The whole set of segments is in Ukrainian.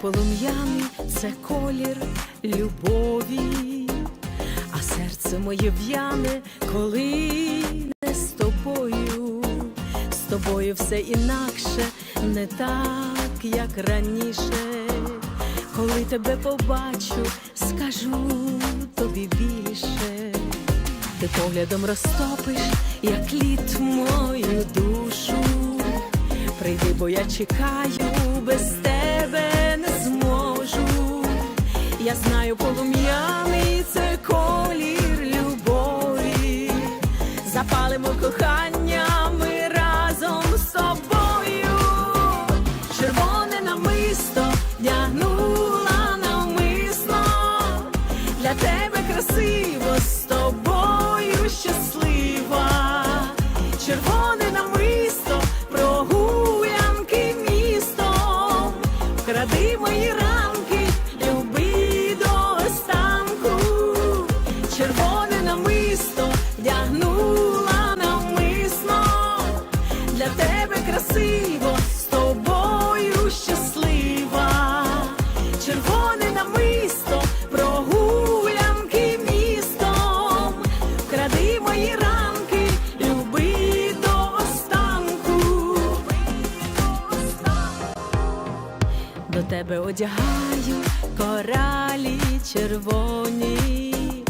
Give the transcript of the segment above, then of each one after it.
полум'яний це колір любові, а серце моє в'яне, коли не з тобою, з тобою все інакше, не так, як раніше. Коли тебе побачу, скажу тобі більше. Ти поглядом розтопиш, як лід мою душу. Прийди, бо я чекаю, без тебе. Я знаю, полум'яний це колір любові. Запалимо кохання ми разом з собою. Червоне намисто вдягнула навмисно. Для тебе красиво з тобою щаслива. Червоне намисто прогулянки містом. Кради мої Червоне прогулянки містом. Кради мої ранки, люби до останку. До тебе одягаю коралі червоні,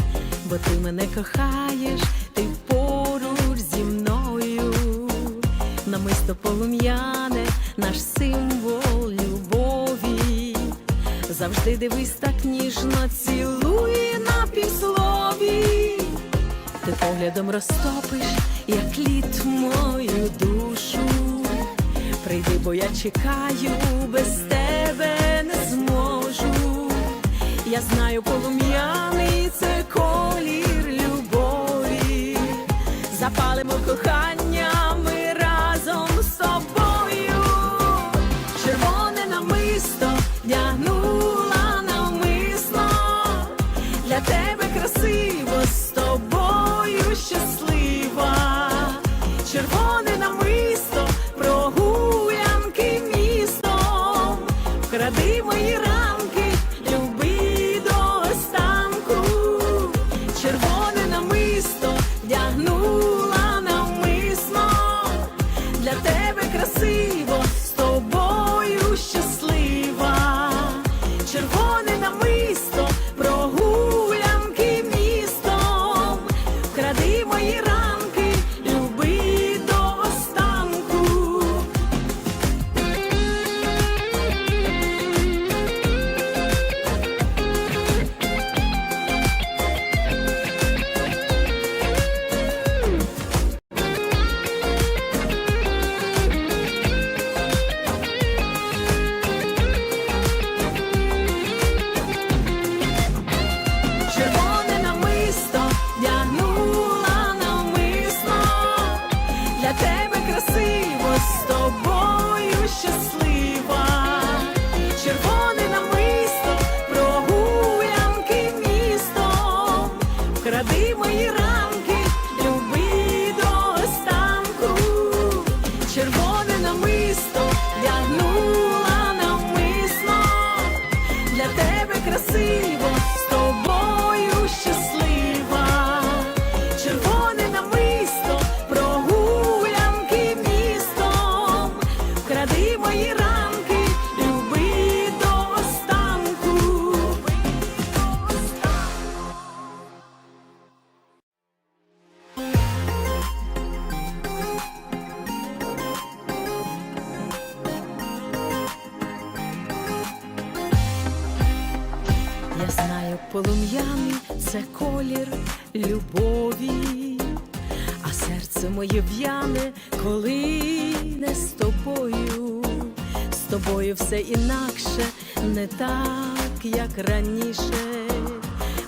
бо ти мене кохаєш, ти поруч зі мною. Намисто полум'яне, наш символ. Завжди дивись так ніжно, цілує на півслові. Ти поглядом розтопиш, як лід мою душу. Прийди, бо я чекаю, без тебе не зможу. Я знаю, полум'яний це колір красиво з тобою щаслива. Червоне намисто прогулянки містом. Кради мої ранки, люби до останку. Червоне намисто вдягнула навмисно. Для тебе красиво з тобою щаслива. Червоне намисто Я знаю, полум'яний це колір любові, а серце моє в'яне, коли не з тобою, з тобою все інакше, не так, як раніше.